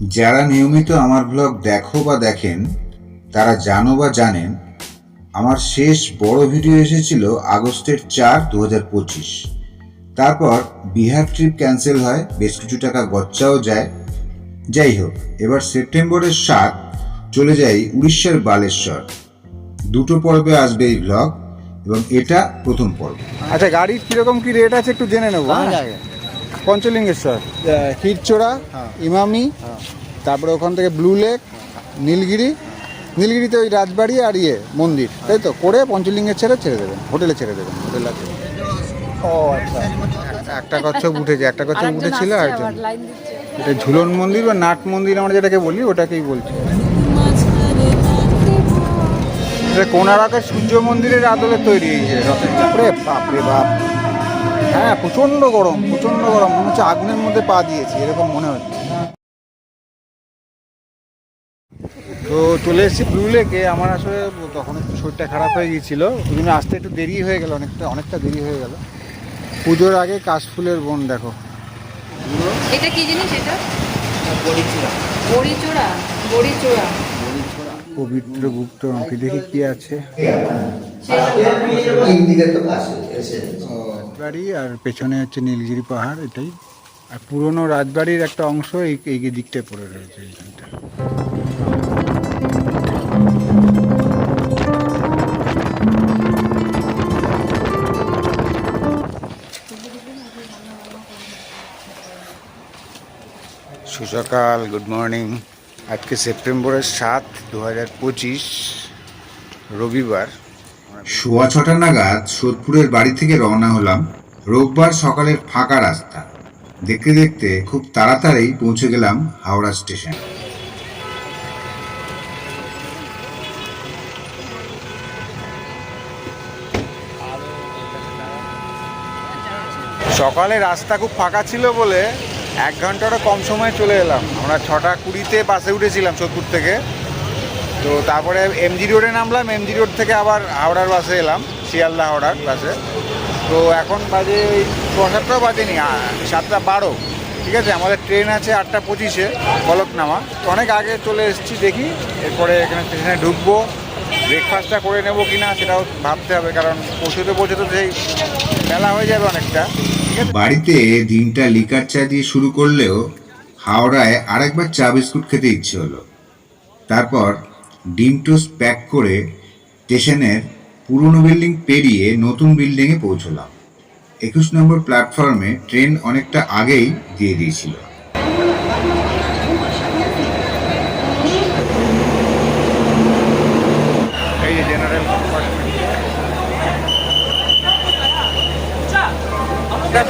যারা নিয়মিত আমার ব্লগ দেখো বা দেখেন তারা জানো বা জানেন আমার শেষ বড় ভিডিও এসেছিল আগস্টের চার দু তারপর বিহার ট্রিপ ক্যান্সেল হয় বেশ কিছু টাকা গচ্চাও যায়। যাই হোক এবার সেপ্টেম্বরের সাত চলে যাই উড়িষ্যার বালেশ্বর। দুটো পর্বে আসবে এই ব্লগ এবং এটা প্রথম পর্ব। আচ্ছা গাড়ির কীরকম কি রেট আছে একটু জেনে নেব হ্যাঁ, হ্যাঁ? পঞ্চলিঙ্গেশ্বর ক্ষীরচোড়া হ্যাঁ। ইমামি তারপরে ওখান থেকে ব্লু লেক নীলগিরি। নীলগিরিতে ওই রাজবাড়ি আর ইয়ে মন্দির। তাই তো? করে পঞ্চলিঙ্গের ছেড়ে ছেড়ে দেবেন। হোটেলে ছেড়ে দেবেন। হোটেল আছে। ও আচ্ছা। একটা কচ্ছপ উঠেছে একটা কচ্ছপ উঠেছিল আর এটা ঝুলন মন্দির বা নাট মন্দির আমরা যেটাকে বলি ওটাকেই বলছি। এটা কোনারকের সূর্য মন্দিরের আদলে তৈরি এই যে রথের চাপড়ে বাপরে বাপ। হ্যাঁ প্রচণ্ড গরম প্রচণ্ড গরম। মনে হচ্ছে আগুনের মধ্যে পা দিয়েছি এরকম মনে হচ্ছে। তো চলে এসেছি ব্লু লেকে আমার আসলে তখন একটু শরীরটা খারাপ হয়ে গিয়েছিল। ওই জন্য আসতে একটু দেরি হয়ে গেল অনেকটা অনেকটা দেরি হয়ে গেল। পুজোর আগে কাশফুলের বন দেখো। এটা কি জিনিস এটা? পবিত্র গুপ্ত অঙ্কে দেখি কি আছে। রাজবাড়ি আর পেছনে হচ্ছে নীলগিরি পাহাড়, এটাই। আর পুরনো রাজবাড়ির একটা অংশ এই এই দিকটায় পড়ে রয়েছে এইখানটা সুসকাল গুড মর্নিং। আজকে সেপ্টেম্বরের সাত দু রবিবার। সোয়া ছটা নাগাদ সোদপুরের বাড়ি থেকে রওনা হলাম রোববার সকালের ফাঁকা রাস্তা। দেখতে দেখতে খুব তাড়াতাড়ি পৌঁছে গেলাম হাওড়া স্টেশন। সকালে রাস্তা খুব ফাঁকা ছিল বলে এক ঘন্টারও কম সময়ে চলে এলাম। আমরা ছটা কুড়িতে বাসে উঠেছিলাম সোদপুর থেকে। তো তারপরে এমজি রোডে নামলাম এমজি রোড থেকে আবার হাওড়ার বাসে এলাম, শিয়ালদা হাওড়ার বাসে। তো এখন বাজে ওই সোয়া সাতটাও বাজেনি সাতটা বারো। ঠিক আছে, আমাদের ট্রেন আছে আটটা পঁচিশে তো অনেক আগে চলে এসেছি দেখি, এরপরে এখানে স্টেশনে ঢুকবো। ব্রেকফাস্টটা করে নেব কি না সেটাও ভাবতে হবে, কারণ পৌঁছতে পৌঁছতে সেই বেলা হয়ে যাবে অনেকটা। বাড়িতে দিনটা লিকার চা দিয়ে শুরু করলেও হাওড়ায় আরেকবার চা বিস্কুট খেতে ইচ্ছে হলো। তারপর ডিম প্যাক করে স্টেশনের পুরনো বিল্ডিং পেরিয়ে নতুন বিল্ডিংয়ে পৌঁছলাম। একুশ নম্বর প্ল্যাটফর্মে ট্রেন অনেকটা আগেই দিয়ে দিয়েছিল এই যে জেনারেল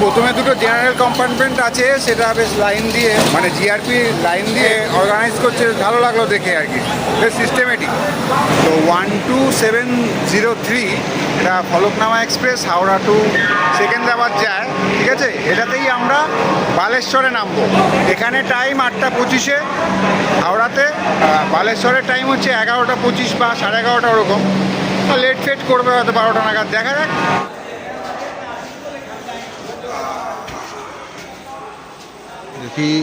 প্রথমে দুটো জেনারেল কম্পার্টমেন্ট আছে, সেটা বেশ লাইন দিয়ে মানে জিআরপি লাইন দিয়ে অর্গানাইজ করছে, ভালো লাগল দেখে আর কি, বেশ সিস্টেমেটিক তো one two seven zero three এটা ফলকনামা এক্সপ্রেস হাওড়া টু সেকেন্দ্রাবাদ যায়, ঠিক আছে? এটাতেই আমরা বালেশ্বরে নামবো। এখানে টাইম আটটা পঁচিশে, হাওড়াতে বালেশ্বরের টাইম হচ্ছে এগারোটা পঁচিশ বা সাড়ে এগারোটা ওরকম। লেট ফেট করবে হয়তো বারোটা নাগাদ, দেখা যাক। দেখি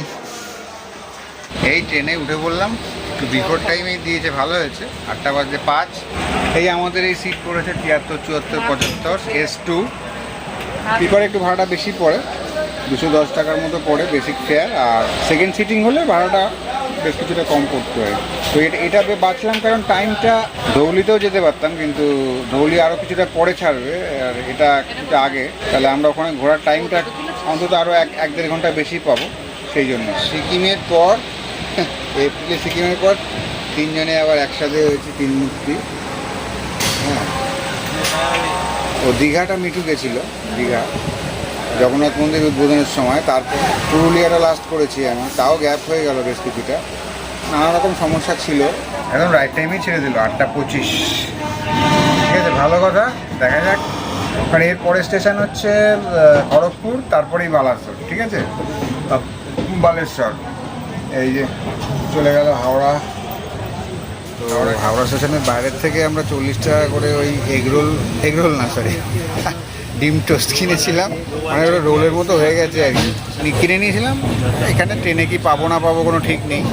এই ট্রেনে উঠে পড়লাম। একটু বিফোর টাইমেই দিয়েছে ভালো হয়েছে। আটটা বাজে পাঁচ। এই আমাদের এই সিট পড়েছে তিয়াত্তর চুয়াত্তর পঁচাত্তর এস টু স্লিপারে একটু ভাড়াটা বেশি পড়ে। দুশো দশ টাকার মতো পড়ে বেসিক ফেয়ার আর সেকেন্ড সিটিং হলে ভাড়াটা বেশ কিছুটা কম পড়তে হয়। তো এটা এটা বাঁচলাম কারণ টাইমটা ধৌলিতেও যেতে পারতাম কিন্তু ধৌলি আরও কিছুটা পরে ছাড়বে আর এটা কিছুটা আগে। তাহলে আমরা ওখানে ঘোরার টাইমটা অন্তত আরও এক এক দেড় ঘণ্টা বেশি পাবো। সেই জন্য। সিকিমের পর এপ্রিলে সিকিমের পর তিনজনে আবার একসাথে হয়েছে তিন মূর্তি হ্যাঁ। ও দীঘাটা মিঠু গেছিল দীঘা। জগন্নাথ মন্দির উদ্বোধনের সময় তারপর পুরুলিয়াটা লাস্ট করেছি আমি তাও গ্যাপ হয়ে গেল বেশ কিছুটা। নানা রকম সমস্যা ছিল। একদম রাইট টাইমেই ছেড়ে দিল আটটা পঁচিশ। ঠিক আছে ভালো কথা। দেখা যাক। কারণ এর পরের স্টেশন হচ্ছে খড়গপুর তারপরেই বালাসোর। ঠিক আছে? আহ, বালেশ্বর। এই যে চলে গেল হাওড়া। হাওড়া স্টেশনের বাইরের থেকে আমরা চল্লিশ টাকা করে ওই এগরোল এগরোল না সরি ডিম টোস্ট কিনেছিলাম। মানে ওটা রোলের মতো হয়ে গেছে আর কি। মানে কিনে নিয়েছিলাম, এখানে ট্রেনে কি পাবো না পাবো কোনো ঠিক নেই।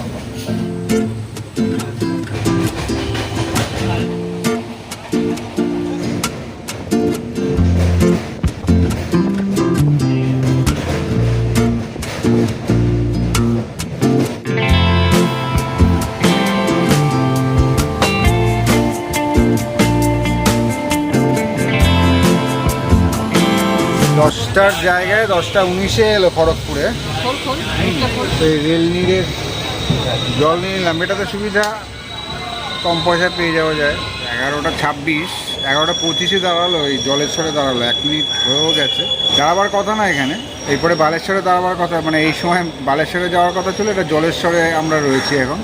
দশটার জায়গায় দশটা উনিশে এলো খড়গপুরে খোল খোল একটা খোল এই রেল নিরের জল নিয়ে নিলাম এটাতে সুবিধা কম পয়সায় পেয়ে যাওয়া যায় এগারোটা ছাব্বিশ এগারোটা পঁচিশে দাঁড়ালো এই জলেশ্বরে দাঁড়ালো এক মিনিট হয়েও গেছে দাঁড়াবার কথা না এখানে এরপরে বালেশ্বরে দাঁড়াবার কথা মানে এই সময় বালেশ্বরে যাওয়ার কথা ছিল এটা জলেশ্বরে আমরা রয়েছি এখন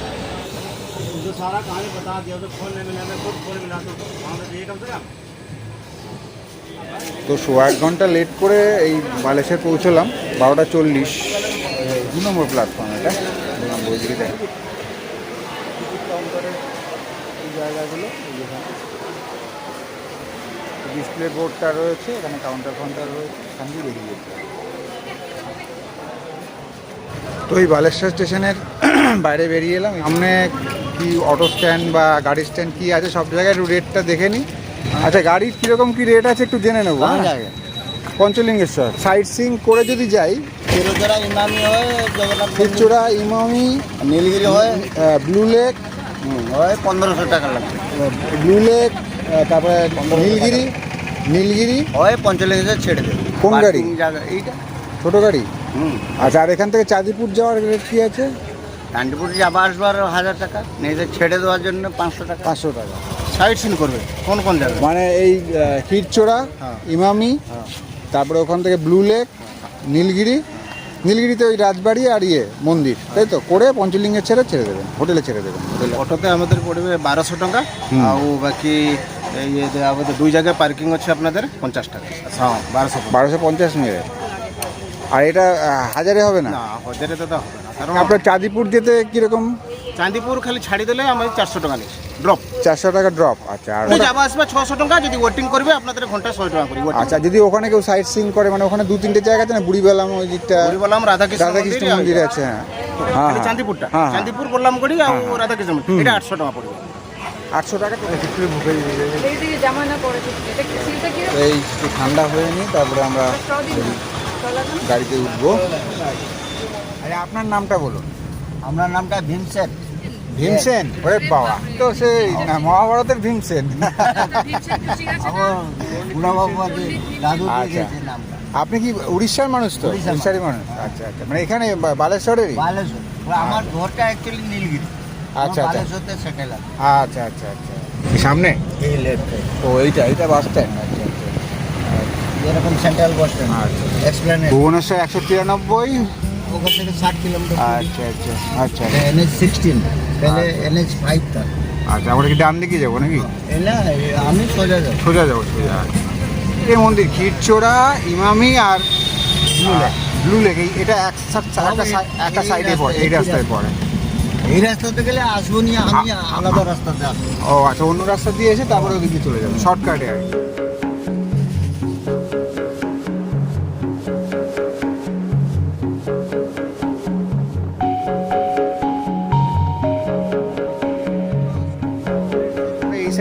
जो सारा कहानी बता दिया तो फोन नहीं मिला मैं खुद फोन मिला तो वहाँ पे कम से कम তো সোয়া এক ঘণ্টা লেট করে এই বালেশ্বর পৌঁছলাম বারোটা চল্লিশ। দু নম্বর প্ল্যাটফর্ম এটা। দু নম্বর ওইদিকে দেখ জায়গাগুলো ডিসপ্লে বোর্ডটা রয়েছে এখানে কাউন্টার ফাউন্টার রয়েছে এখান দিয়ে বেরিয়ে যেতে তো এই বালেশ্বর স্টেশনের বাইরে বেরিয়ে এলাম। সামনে কি অটো স্ট্যান্ড বা গাড়ি স্ট্যান্ড কি আছে সব জায়গায় রেটটা দেখে নিই। আচ্ছা গাড়ির কীরকম কী রেট আছে একটু জেনে নেব হ্যাঁ? হ্যাঁ, পঞ্চলিঙ্গেশ্বর। সাইট সিং করে যদি যাই তেরোচড়া ইমামি ইমামি নীলগিরি হয়। ব্লু লেক হয় পনেরোশো টাকা লাগবে ব্লু লেক তারপরে নীলগিরি নীলগিরি। হয় পঞ্চলিঙ্গেশ্বর ছেড়ে দেবে। কোন গাড়ি? এইটা। ছোটো গাড়ি? আচ্ছা আর এখান থেকে চাঁদিপুর যাওয়ার রেট কী আছে? চাঁদিপুর যাবার আসবার হাজার টাকা নিজেদের ছেড়ে দেওয়ার জন্য পাঁচশো টাকা। পাঁচশো টাকা। সাইট সিন করবে? কোন কোন জায়গায়? মানে এই কিরচোড়া হ্যাঁ। ইমামি হ্যাঁ। তারপরে ওখান থেকে ব্লু লেক নীলগিরি। নীলগিরিতে ওই রাজবাড়ি আর ইয়ে মন্দির। হ্যাঁ। তাই তো? করে পঞ্চলিঙ্গে ছেড়ে ছেড়ে দেবেন হোটেলে ছেড়ে দেবেন অটোতে আমাদের পড়বে বারোশো টাকা আর বাকি আমাদের দুই জায়গায় পার্কিং হচ্ছে আপনাদের পঞ্চাশ টাকা। হ্যাঁ বারোশো বারোশো পঞ্চাশ নিয়ে আর এটা হাজারে হবে না? হাজারে তো হবে না। কারণ আপনার চাঁদিপুর যেতে কীরকম? চাঁদিপুর খালি ছাড়ি দিলে আমাদের চারশো টাকা নিচ্ছে। ড্রপ চারশো টাকা ড্রপ আচ্ছা আর যাবা আসবে ছশো টাকা যদি ওয়েটিং করবে আপনাদের ঘণ্টা শহে টাকা করি আচ্ছা যদি ওখানে কেউ সাইট সিং করে মানে ওখানে দু তিনটে জায়গা আছে না বুড়িবেলাম ওই দিকটা? বললাম রাধাকৃষ্ণ রাধাকৃষ্ণ মন্দির আছে হ্যাঁ। হ্যাঁ খালি হ্যাঁ। চাঁদিপুরটা। হ্যাঁ, হ্যাঁ। চাঁদিপুর বললাম করি আর রাধাকৃষ্ণ মন্দির। এটা আটশো টাকা পড়বে। আটশো টাকা এই দিকে জামা পড়েছে। এটা কি কি এই ঠান্ডা হয়ে নি তারপরে আমরা গাড়িতে উঠবো। আরে আপনার নামটা বলুন। আমরা নামটা ভীমসেন। ভীমসেন? ওরে বাবা তো সেই না মহাভারতের ভীমসেন। বুড়াবাবু আছে দাদু আচ্ছা। আপনি কি উড়িষ্যার মানুষ তো? উড়িষ্যার উড়িষ্যারই মানুষ? আচ্ছা আচ্ছা। মানে এখানে বা- বালেশ্বরেরই? বালেশ্বর। আমার ঘরটা অ্যাকচুয়ালি নীলগিরি। আচ্ছা, আচ্ছা। বালেশ্বরতে সেটেল আচ্ছা আচ্ছা আচ্ছা। এই সামনে? এই লেফটে ও এইটা এইটা বাস স্ট্যান্ড আচ্ছা আচ্ছা। যেরকম সেন্ট্রাল বাস স্ট্যান্ড আচ্ছা। ভুবনেশ্বর একশো তিরানব্বই ওখান থেকে ষাট কিলোমিটার আচ্ছা আচ্ছা আচ্ছা। এনএচ সিক্সটিন তাহলে আচ্ছা। এনএচ ফাইভটা আচ্ছা আমরা কি ডান দিকে যাব নাকি? না আমি সোজা যাব। সোজা যাব সোজা এই মন্দির ক্ষীরচোড়া ইমামি আর ব্লু লেক এটা এক একটা সাইডে পড়ে এই রাস্তায় পড়ে। এই রাস্তাতে গেলে আসব নিয়ে আমি আলাদা রাস্তাতে আসব। ও আচ্ছা অন্য রাস্তা দিয়ে এসে তারপরে ওদিকে চলে যাব শর্টকাটে আর কি।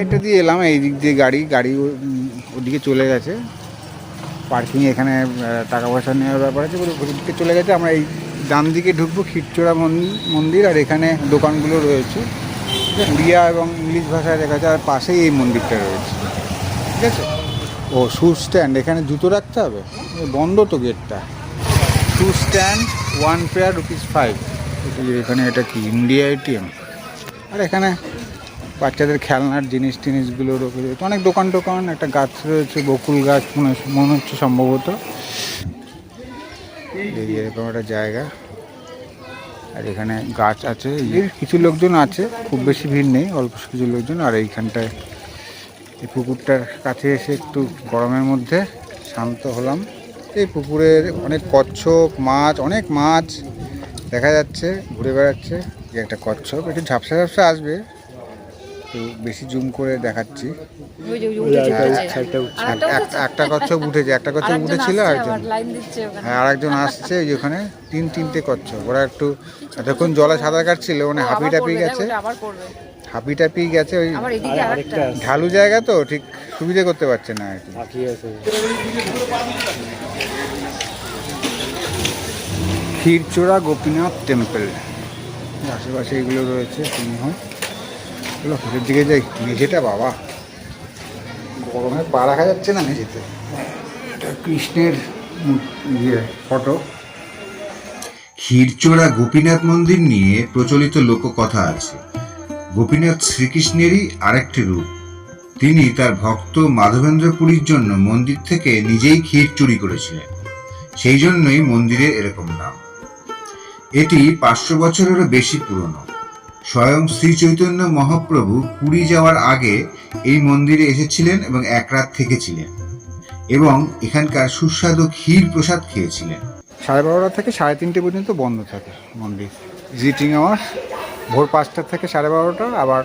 সাইডটা দিয়ে এলাম, এই দিক দিয়ে গাড়ি গাড়ি ওদিকে চলে গেছে। পার্কিং এখানে টাকা পয়সা নেওয়ার ব্যাপার আছে ওদিকে চলে গেছে। আমরা এই ডান দিকে ঢুকবো খিরচোড়া মন্দির, আর এখানে দোকানগুলো রয়েছে। উড়িয়া এবং ইংলিশ ভাষায় দেখা আছে আর পাশেই এই মন্দিরটা রয়েছে। ঠিক আছে? ও শু স্ট্যান্ড এখানে জুতো রাখতে হবে? বন্ধ তো গেটটা। Shoe stand one pair rupees five এখানে এটা কি ইন্ডিয়া এটিএম আর এখানে বাচ্চাদের খেলনার জিনিস টিনিসগুলো রয়েছে রয়েছে অনেক দোকান টোকান, একটা গাছ রয়েছে, বকুল গাছ, মনে মনে হচ্ছে সম্ভবত। এই এরকম একটা জায়গা। আর এখানে গাছ আছে কিছু লোকজন আছে, খুব বেশি ভিড় নেই, অল্প কিছু লোকজন। আর এইখানটায় এই পুকুরটার কাছে এসে একটু গরমের মধ্যে শান্ত হলাম। এই পুকুরের অনেক কচ্ছপ, মাছ, অনেক মাছ দেখা যাচ্ছে, ঘুরে বেড়াচ্ছে। যে একটা কচ্ছপ, একটু ঝাপসা ঝাপসা আসবে। একটু বেশি জুম করে দেখাচ্ছি। একটা কচ্ছপ উঠেছে একটা কচ্ছপ উঠেছিল আরেকজন। হ্যাঁ আরেকজন আসছে ওই ওখানে তিন তিনটে কচ্ছপ। ওরা একটু এতক্ষণ জলে সাঁতার কাটছিল মানে হাঁপি টাপি গেছে। হাঁপি টাপি গেছে ওই আরেকটা। ঢালু জায়গা তো ঠিক সুবিধে করতে পারছে না আর কি। ক্ষীরচোড়া গোপীনাথ টেম্পল। আশেপাশে এগুলো রয়েছে সিংহ। ভেতর দিকে যাই। মেঝেটা বাবা। গরমে পা রাখা যাচ্ছে না মেঝেতে? এটা কৃষ্ণের ইয়ে ফটো। ক্ষীরচোড়া গোপীনাথ মন্দির নিয়ে প্রচলিত লোককথা আছে। গোপীনাথ শ্রীকৃষ্ণেরই আরেকটি রূপ। তিনি তার ভক্ত মাধবেন্দ্র পুরীর জন্য মন্দির থেকে নিজেই ক্ষীর চুরি করেছিলেন। সেই জন্যই মন্দিরের এরকম নাম। এটি পাঁচশো বছরেরও বেশি পুরনো। স্বয়ং শ্রী চৈতন্য মহাপ্রভু পুরী যাওয়ার আগে এই মন্দিরে এসেছিলেন এবং এক রাত থেকেছিলেন এবং এখানকার সুস্বাদু ক্ষীর প্রসাদ খেয়েছিলেন। সাড়ে বারোটা থেকে সাড়ে তিনটে পর্যন্ত বন্ধ থাকে মন্দির। ভিজিটিং আওয়ার ভোর পাঁচটা থেকে সাড়ে বারোটা, আবার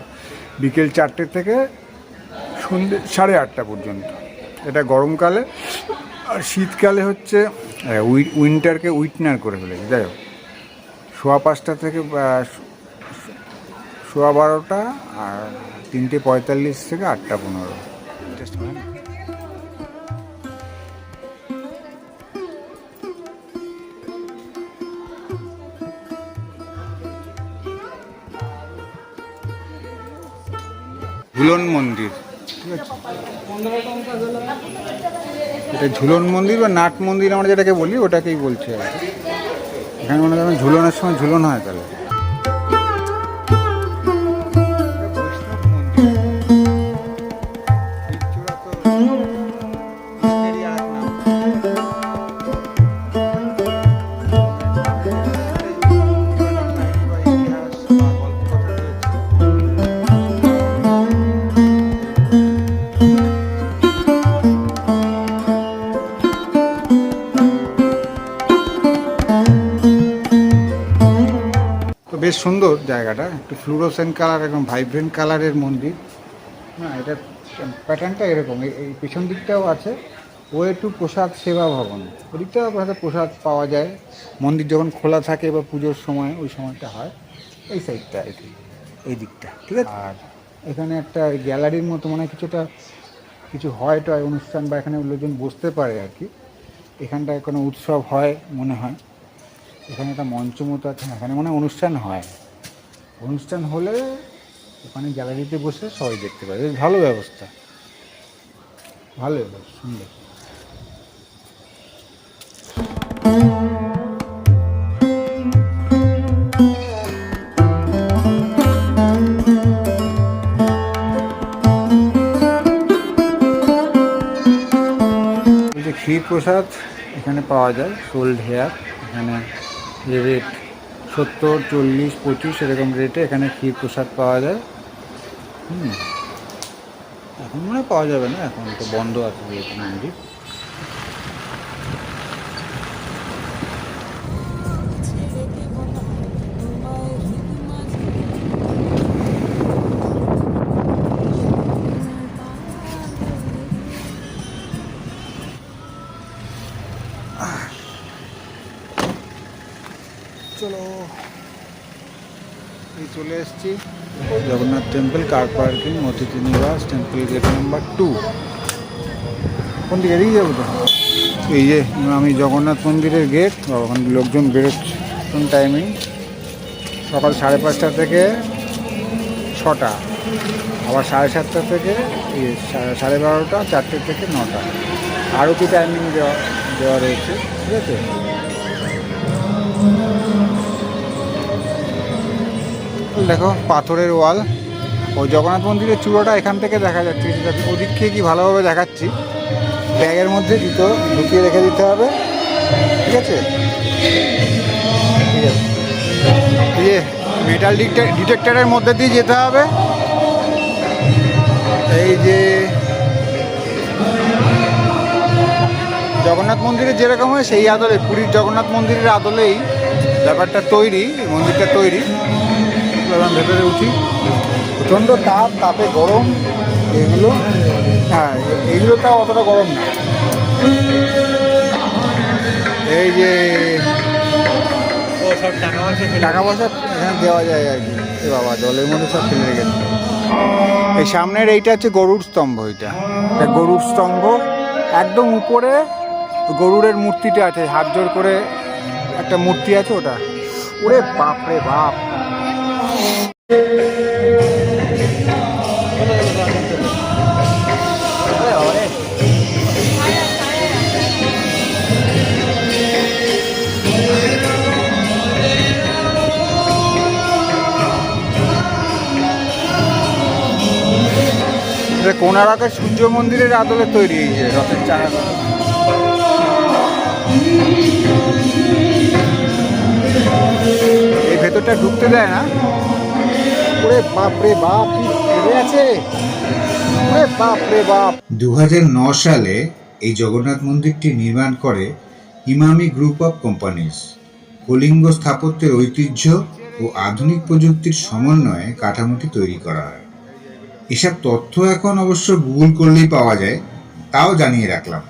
বিকেল চারটে থেকে সন্ধ্যে সাড়ে আটটা পর্যন্ত। এটা গরমকালে, আর শীতকালে হচ্ছে উই- উইন্টারকে উইটনার করে ফেলেছে। যাই হোক, সোয়া পাঁচটা থেকে সোয়া বারোটা আর তিনটে পঁয়তাল্লিশ থেকে আটটা পনেরো। ঝুলন মন্দির। ঠিক আছে? এটা ঝুলন মন্দির বা নাট মন্দির আমরা যেটাকে বলি ওটাকেই বলছে আর কি। এখানে মনে করেন ঝুলনের সময় ঝুলন হয় তাহলে। বেশ সুন্দর জায়গাটা একটু ফ্লুরোসেন্ট কালার এবং ভাইব্রেন্ট কালারের মন্দির। হ্যাঁ এটা প্যাটার্নটা এরকম এই এই পিছন দিকটাও আছে। ওয়ে টু প্রসাদ সেবা ভবন। ওদিকটাও হয়তো প্রসাদ পাওয়া যায়। মন্দির যখন খোলা থাকে বা পুজোর সময় ওই সময়টা হয়। এই সাইডটা আর কি এই দিকটা ঠিক আছে? আর এখানে একটা গ্যালারির মতো মানে কিছুটা কিছু হয় টয় অনুষ্ঠান বা এখানে লোকজন বসতে পারে আর কি। এখানটায় কোনো উৎসব হয় মনে হয়। এখানে একটা মঞ্চ মতো আছে, এখানে মনে অনুষ্ঠান হয়। অনুষ্ঠান হলে ওখানে গ্যালারিতে বসে সবাই দেখতে পারে বেশ ভালো ব্যবস্থা। ভালো, সুন্দর। ক্ষীর প্রসাদ এখানে পাওয়া যায়, সোল্ড হেয়ার। এখানে রেট সত্তর, চল্লিশ, পঁচিশ এরকম রেটে এখানে ক্ষীর প্রসাদ পাওয়া যায়। হুম। এখন মনে পাওয়া যাবে না, এখন তো বন্ধ আছে মন্দির। পার্কিং অতিথি নিবাস টেম্পল গেট নাম্বার টু কোন দিকে, এদিকে যাব তো? এই যে, আমি জগন্নাথ মন্দিরের গেট ওখানে লোকজন বেরোচ্ছে কোন টাইমিং সকাল সাড়ে পাঁচটা থেকে ছটা, আবার সাড়ে সাতটা থেকে সাড়ে বারোটা, চারটে থেকে নটা। আরও কি টাইমিং দেওয়া দেওয়া রয়েছে? ঠিক আছে? দেখো, পাথরের ওয়াল ওই জগন্নাথ মন্দিরের চূড়োটা এখান থেকে দেখা যাচ্ছে। ঠিক আছে ওদিক থেকে কি ভালোভাবে দেখাচ্ছি? ব্যাগের মধ্যে জুতো ঢুকিয়ে রেখে দিতে হবে। ঠিক আছে? ঠিক আছে। মেটাল ডিটেক্টরের মধ্যে দিয়ে যেতে হবে। এই যে জগন্নাথ মন্দিরে যেরকম হয়, সেই আদলে, পুরীর জগন্নাথ মন্দিরের আদলেই ব্যাপারটা তৈরি, মন্দিরটা তৈরি। ভেতরে উঠি। প্রচণ্ড তাপ, তাপে গরম, এগুলো হ্যাঁ এ- এইগুলো তাও অতটা গরম না। এই যে টাকা পয়সা এখানে দেওয়া যায় আর কি। এ বাবা, জলের মধ্যে সব ফেলে রেখেছে এই সামনের এইটা হচ্ছে গরুর স্তম্ভ এটা। গরুর স্তম্ভ। একদম উপরে গরুরের মূর্তিটা আছে। হাত জোর করে একটা মূর্তি আছে ওটা। ওরে বাপ রে বাপ। এটা কোনারকের সূর্য মন্দিরের আদলে তৈরি এই যে রথের চাকা এই ভেতরটা ঢুকতে দেয় না। ওরে বাপ রে আছে? ওরে বাপ রে বাপ। দু সালে এই জগন্নাথ মন্দিরটি নির্মাণ করে Emami group of companies Kalinga স্থাপত্যের ঐতিহ্য ও আধুনিক প্রযুক্তির সমন্বয়ে কাঠামোটি তৈরি করা হয়। এসব তথ্য এখন অবশ্য গুগল করলেই পাওয়া যায় তাও জানিয়ে রাখলাম।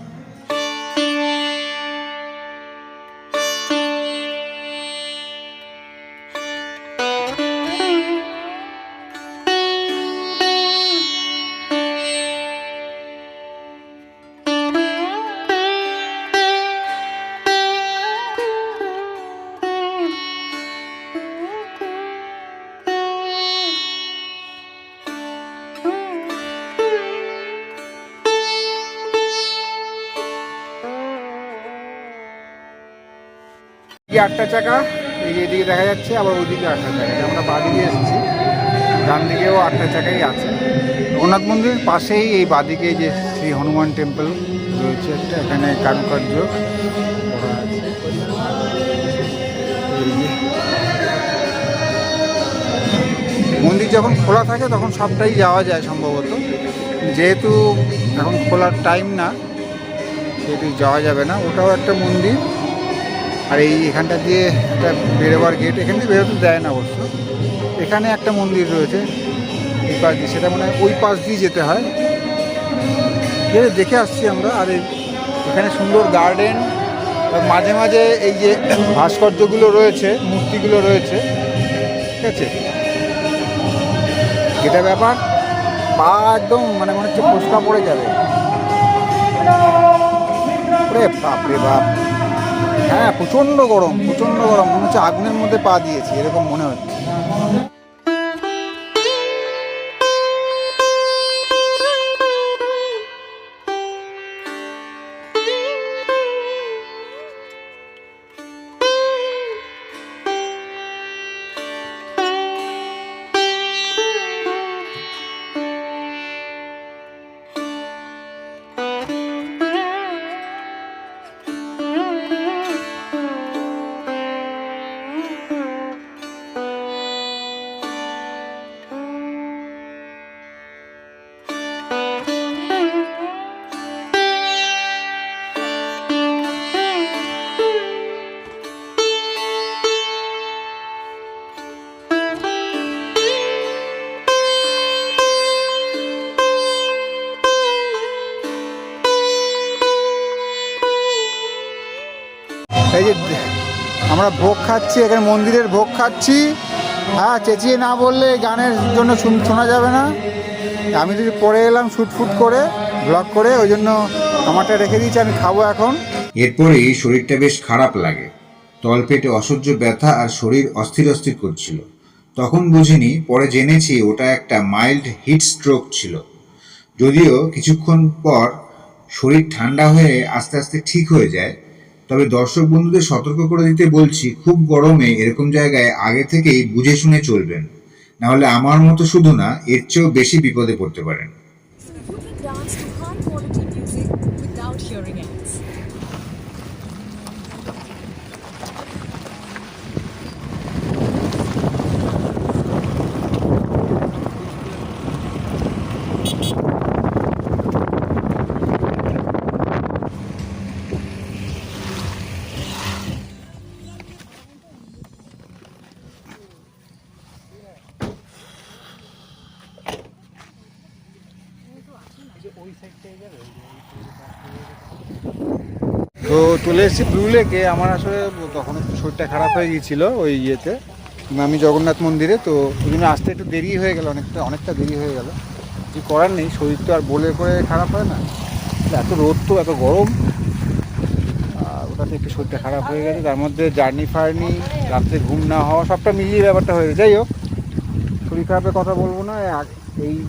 আটটা চাকা, এই যে এদিকে দেখা যাচ্ছে, আবার ওইদিকে আটটা চাকা। আমরা বাদিকে এসেছি, ডান দিকেও আটটা চাকাই আছে। জগন্নাথ মন্দিরের পাশেই এই বাদিকে যে শ্রী হনুমান টেম্পল রয়েছে একটা এখানে কারুকার্য। মন্দির যখন খোলা থাকে, তখন সবটাই যাওয়া যায় সম্ভবত। যেহেতু এখন খোলার টাইম না, সেহেতু যাওয়া যাবে না। ওটাও একটা মন্দির। আর এই এখানটা দিয়ে একটা বেরোবার গেট এখান দিয়ে বেরোতে দেয় না অবশ্য। এখানে একটা মন্দির রয়েছে, এই পাশ দিয়ে, সেটা মানে ওই পাশ দিয়ে যেতে হয়। দেখে আসছি আমরা, আর এখানে সুন্দর গার্ডেন মাঝে মাঝে এই যে ভাস্কর্যগুলো রয়েছে, মূর্তিগুলো রয়েছে, ঠিক আছে? এটা ব্যাপার, পা একদম মানে মনে হচ্ছে ফুসকা পড়ে যাবে। ওরে বাপ বাপ। হ্যাঁ প্রচণ্ড গরম প্রচণ্ড গরম। মনে হচ্ছে আগুনের মধ্যে পা দিয়েছি এরকম মনে হচ্ছে। আমরা ভোগ খাচ্ছি, এখানে মন্দিরের ভোগ খাচ্ছি। হ্যাঁ চেঁচিয়ে না বললে গানের জন্য শুন- যাবে না। আমি যদি পরে এলাম শুট ফুট করে ব্লগ করে, ওই জন্য আমারটা রেখে দিয়েছি, আমি খাব এখন। এরপরেই শরীরটা বেশ খারাপ লাগে। তলপেটে অসহ্য ব্যথা আর শরীর অস্থির অস্থির করছিল। তখন বুঝিনি, পরে জেনেছি ওটা একটা মাইল্ড হিট স্ট্রোক ছিল। যদিও কিছুক্ষণ পর শরীর ঠান্ডা হয়ে আস্তে আস্তে ঠিক হয়ে যায় তবে দর্শক বন্ধুদের সতর্ক করে দিতে বলছি, খুব গরমে এরকম জায়গায় আগে থেকেই বুঝে শুনে চলবেন। নাহলে আমার মতো শুধু না, এর চেয়েও বেশি বিপদে পড়তে পারেন। এসেছি ব্লু লেকে আমার আসলে তখন একটু শরীরটা খারাপ হয়ে গিয়েছিল ওই ইয়েতে। আমি জগন্নাথ মন্দিরে, তো ওই জন্য আসতে একটু দেরি হয়ে গেল, অনেকটা অনেকটা দেরি হয়ে গেল। কিছু করার নেই, শরীর তো আর বলে করে খারাপ হয় না। এত রোদ তো, এত গরম। আর ওটাতে একটু শরীরটা খারাপ হয়ে গেছে। তার মধ্যে জার্নি ফার্নি, রাত্রে ঘুম না হওয়া, সবটা মিলিয়ে ব্যাপারটা হয়ে যাই হোক, শরীর খারাপের কথা বলব না। এই-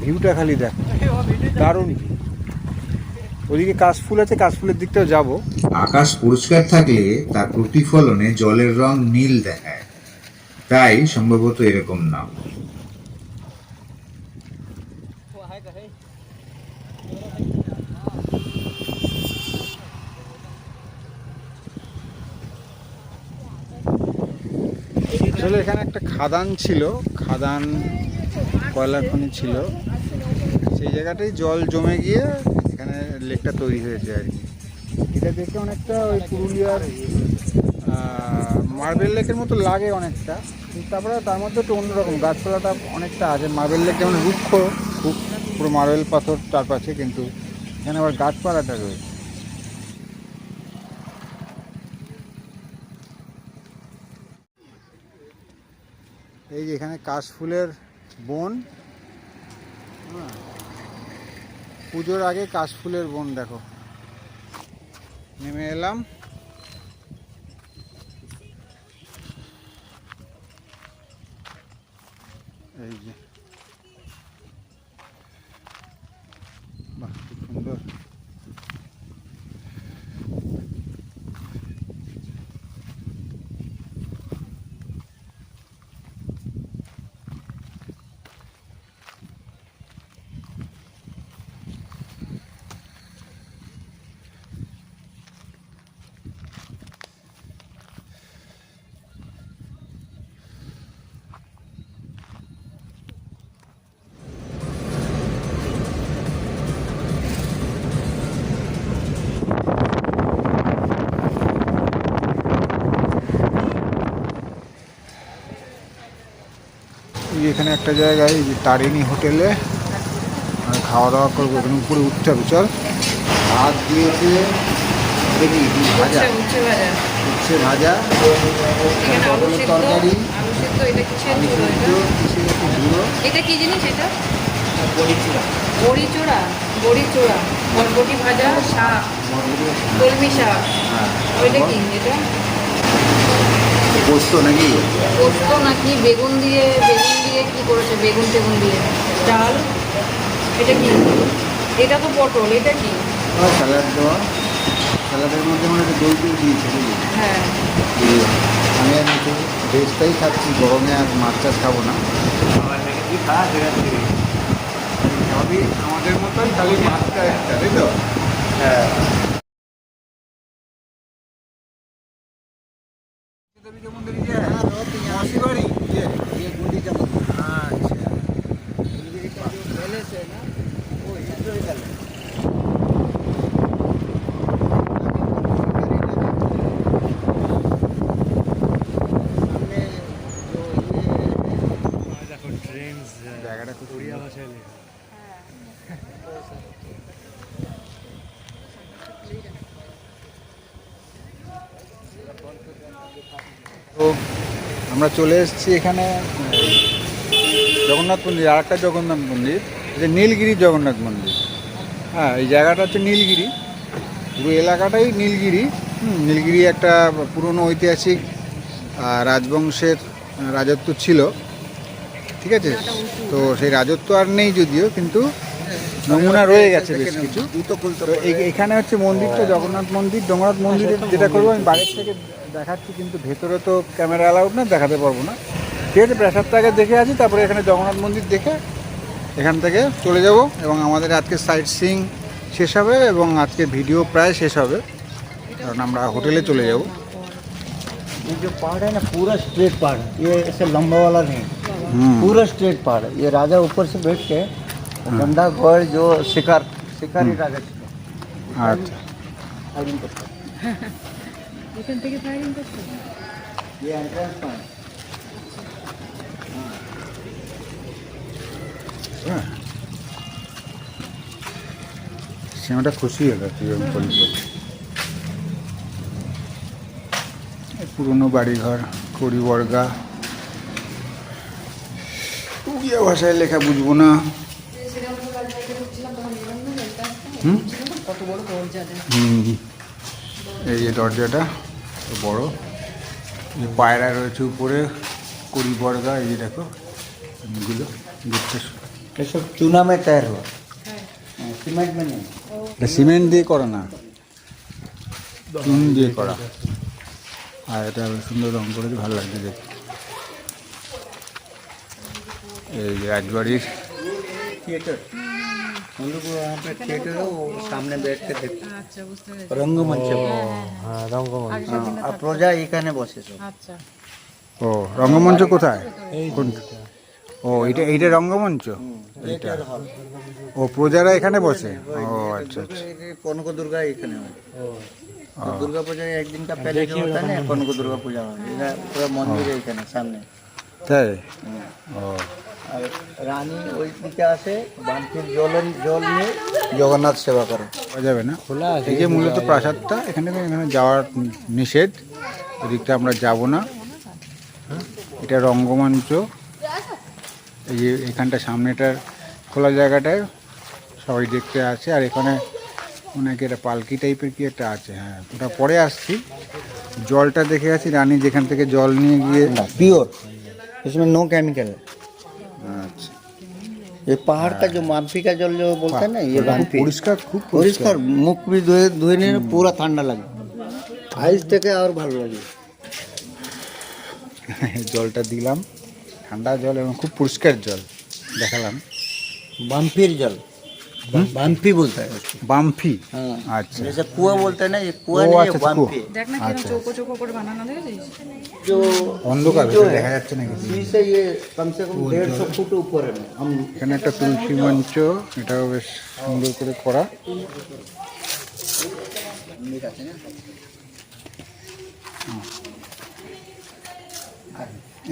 ভিউটা খালি দেখ। দারুণ view। ওদিকে কাশফুল আছে কাশফুলের দিকটাও যাব। আকাশ পরিষ্কার থাকলে তার প্রতিফলনে জলের রং নীল দেখায়। তাই সম্ভবত এরকম নাম। আসলে এখানে একটা খাদান ছিল খাদান কয়লা খনি ছিল। সেই জায়গাটাই জল জমে গিয়ে এখানে লেকটা তৈরি হয়েছে আর কি। এটা দেখে অনেকটা ওই পুরুলিয়ার মার্বেল লেকের মতো লাগে অনেকটা। তারপরে তার মধ্যে একটু অন্যরকম, গাছপালাটা অনেকটা আছে। মার্বেল লেক যেমন রুক্ষ, খুব পুরো মার্বেল পাথর চারপাশে, কিন্তু এখানে আবার গাছপালাটা রয়েছে। এই যে এখানে কাশফুলের বন। হ্যাঁ। পুজোর আগে কাশফুলের বন দেখো। নেমে এলাম। এই যে। এখানে একটা জায়গায় এই যে তারিণী হোটেলে খাওয়া দাওয়া করব এখানে উপরে উঠতে হবে চল। ভাত দিয়েছে দেখি ভাজা। উচ্ছে পটলের তরকারি। এটা কি জিনিস এটা? বড়ি চোড়া। বড়ি চোড়া বরবটি ভাজা শাক কলমি শাক। হ্যাঁ। ওইটা কি এটা? পোস্ত নাকি? পোস্ত নাকি? বেগুন দিয়ে বেগুন দিয়ে কি করেছে? বেগুন টেগুন দিয়ে। ডাল? এটা কি? এটা তো পটল এটা কি? স্যালাড দেওয়া। স্যালাডের মধ্যে মনে দই দই দিয়েছে বুঝলি হ্যাঁ। আমি আর ভেজটাই খাচ্ছি গরমে আর মাছ টাছ খাব না। আমাদের মতোই খালি মাছটা একটা তাই তো? হ্যাঁ জায়গাটা খুব সুন্দর। তো আমরা চলে এসেছি এখানে জগন্নাথ মন্দির আর একটা জগন্নাথ মন্দির এটা নীলগিরি জগন্নাথ মন্দির। হ্যাঁ এই জায়গাটা হচ্ছে নীলগিরি। পুরো এলাকাটাই নীলগিরি। হুম, নীলগিরি একটা পুরনো ঐতিহাসিক রাজবংশের রাজত্ব ছিল। ঠিক আছে? তো সেই রাজত্ব আর নেই যদিও কিন্তু নমুনা রয়ে গেছে বেশ কিছু। এখানে হচ্ছে মন্দিরটা জগন্নাথ মন্দির জগন্নাথ মন্দিরের যেটা করব আমি বাইরের থেকে দেখাচ্ছি কিন্তু ভেতরে তো ক্যামেরা অ্যালাউড না দেখাতে পারবো না ঠিক আছে প্রাসাদটা আগে দেখে আছি তারপরে এখানে জগন্নাথ মন্দির দেখে এখান থেকে চলে যাব এবং আমাদের আজকে সাইট সিং শেষ হবে এবং আজকে ভিডিও প্রায় শেষ হবে কারণ আমরা হোটেলে চলে যাব ये जो पहाड़ है ना पूरा स्ट्रेट पहाड़ है ये ऐसे लंबा वाला नहीं হুম पूरा स्ट्रेट पहाड़ है ये राजा ऊपर से बैठ के गंदा घोड़ जो शिकार शिकारी राजा थे আচ্ছা फायरिंग करते এখান থেকে ফায়ারিং করছে ये एंट्रेंस पॉइंट হ্যাঁ কাকিমাটা খুশি হলো তুই এরকম করলি বলে। এই পুরনো বাড়িঘর কড়িবর্গা উড়িয়া ভাষায় লেখা বুঝবো না হুম কত বড় দরজা দেয় হুম। এই যে দরজাটা তো বড়। পায়রা রয়েছে উপরে কড়ি বর্গা এই দেখো এগুলো এসব চুনামে তৈরি হওয়া। হ্যাঁ। হ্যাঁ, সিমেন্ট মানে এটা সিমেন্ট দিয়ে করা না। চুন দিয়ে করা। আর এটা সুন্দর রং করে ভালো লাগছে দেখতে। এই রাজবাড়ির থিয়েটার। हम लोग वहाँ पे थिएटर है वो सामने बैठ के देखते আচ্ছা বুঝতে পেরেছি रंगमंच हाँ रंगमंच আর প্রজা এখানে বসে সব আচ্ছা ও রঙ্গমঞ্চ কোথায় কোন ও এটা এইটা রঙ্গমঞ্চ এইটা ও প্রজারা এখানে বসে ও আচ্ছা আচ্ছা कौन को दुर्गा एखाने হয় तो दुर्गा पूजा एक दिन का पहले जो होता है ना कौन को दुर्गा पूजा হয় এটা পুরো মন্দির এখানে সামনে তাই ও আর রানী ওই দিকে আসে বানফির জল জল নিয়ে। জগন্নাথ সেবা করে। যাবে না। খোলা আছে এই যে মূলত প্রাসাদটা এখানে এখানে যাওয়ার নিষেধ। এদিকটা আমরা যাব না। এটা রঙ্গমঞ্চ। এই যে এখানটা সামনেটার খোলা জায়গাটায় সবাই দেখতে আসে। আর এখানে অনেক এটা পালকি টাইপের কি একটা আছে হ্যাঁ। ওটা পরে আসছি। জলটা দেখে আছি রানী যেখান থেকে জল নিয়ে গিয়ে পিওর নো কেমিক্যাল আচ্ছা ये पहाड़ का जो माफी का जल जो बोलते हैं ना ये খুব माफी পরিষ্কার খুব পরিষ্কার মুখ বি ধুয়ে ধুয়ে নিয়ে পুরো ঠান্ডা লাগে আইস থেকে আর ভালো লাগে জলটা দিলাম ঠান্ডা জল এবং খুব পরিষ্কার জল দেখালাম बाम्फीर जल बाम्फी बोलता है उसको বাম্ফি हाँ আচ্ছা जैसे कुआ बोलते हैं ना ये कुआ ओ, नहीं अच्छा, है बाम्फी দেখ না কিরকম চৌকো চৌকো করে বানানো দেখেছিস जो অন্ধকার जो ভেতরে है, দেখা যাচ্ছে না কিছু सी से ये कम से कम डेढ़ सौ फुट ऊपर है हम এখানে একটা তুলসী মঞ্চ এটাও বেশ সুন্দর করে করা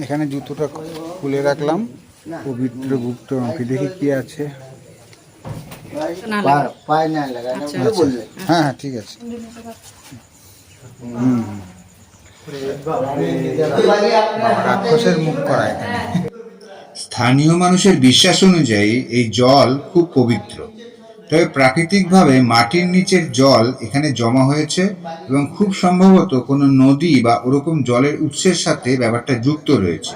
এখানে জুতোটা খুলে রাখলাম পবিত্র গুপ্ত অঙ্কে দেখি কি আছে আচ্ছা, আচ্ছা। হ্যাঁ, হ্যাঁ, হ্যাঁ, ঠিক আছে। স্থানীয় মানুষের বিশ্বাস অনুযায়ী এই জল খুব পবিত্র। তবে প্রাকৃতিকভাবে মাটির নিচের জল এখানে জমা হয়েছে এবং খুব সম্ভবত কোনো নদী বা ওরকম জলের উৎসের সাথে ব্যাপারটা যুক্ত রয়েছে।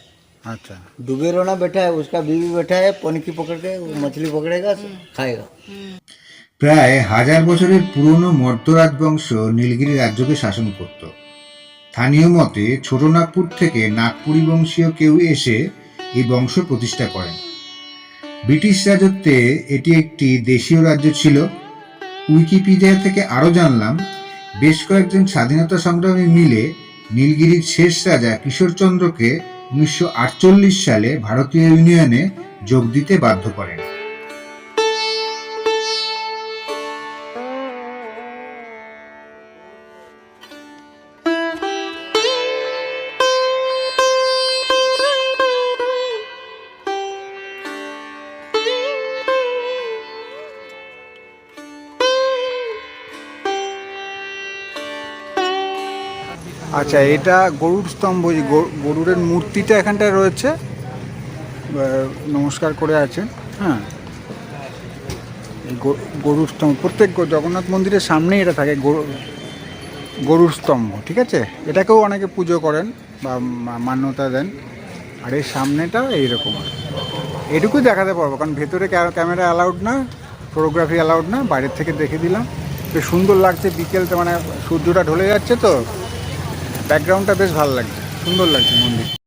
डूबे रोना আচ্ছা डूबे रोना बैठा है उसका बीवी बैठा है पनकी पकड़ के वो मछली पकड़ेगा खाएगा প্রায় হাজার বছরের পুরনো মর্দ রাজবংশ নীলগিরি রাজ্যকে শাসন করত স্থানীয় মতে ছোট নাগপুর থেকে নাগপুরি বংশীয় কেউ এসে এই বংশ প্রতিষ্ঠা করেন ব্রিটিশ রাজত্বে এটি একটি দেশীয় রাজ্য ছিল উইকিপিডিয়া থেকে আরও জানলাম বেশ কয়েকজন স্বাধীনতা সংগ্রামী মিলে নীলগিরির শেষ রাজা কিশোরচন্দ্রকে উনিশশো আটচল্লিশ সালে ভারতীয় ইউনিয়নে যোগ দিতে বাধ্য করেন। আচ্ছা এটা গরুর স্তম্ভ যে গরু- গরুরের মূর্তিটা এখানটায় রয়েছে। নমস্কার করে আছেন হ্যাঁ। এই গরুর স্তম্ভ, প্রত্যেক জগন্নাথ মন্দিরের সামনেই এটা থাকে গরু, গরুর স্তম্ভ, ঠিক আছে? এটাকেও অনেকে পুজো করেন বা মান্যতা দেন। আর এর সামনেটা এইরকম। এটুকু দেখাতে পারব, কারণ ভেতরে ক্যা- ক্যামেরা অ্যালাউড না, ফটোগ্রাফি অ্যালাউড না, বাইরের থেকে দেখে দিলাম। বেশ সুন্দর লাগছে বিকেলতে মানে সূর্যটা ঢলে যাচ্ছে তো। ব্যাকগ্রাউন্ডটা বেশ ভালো লাগছে। সুন্দর লাগছে মন্দির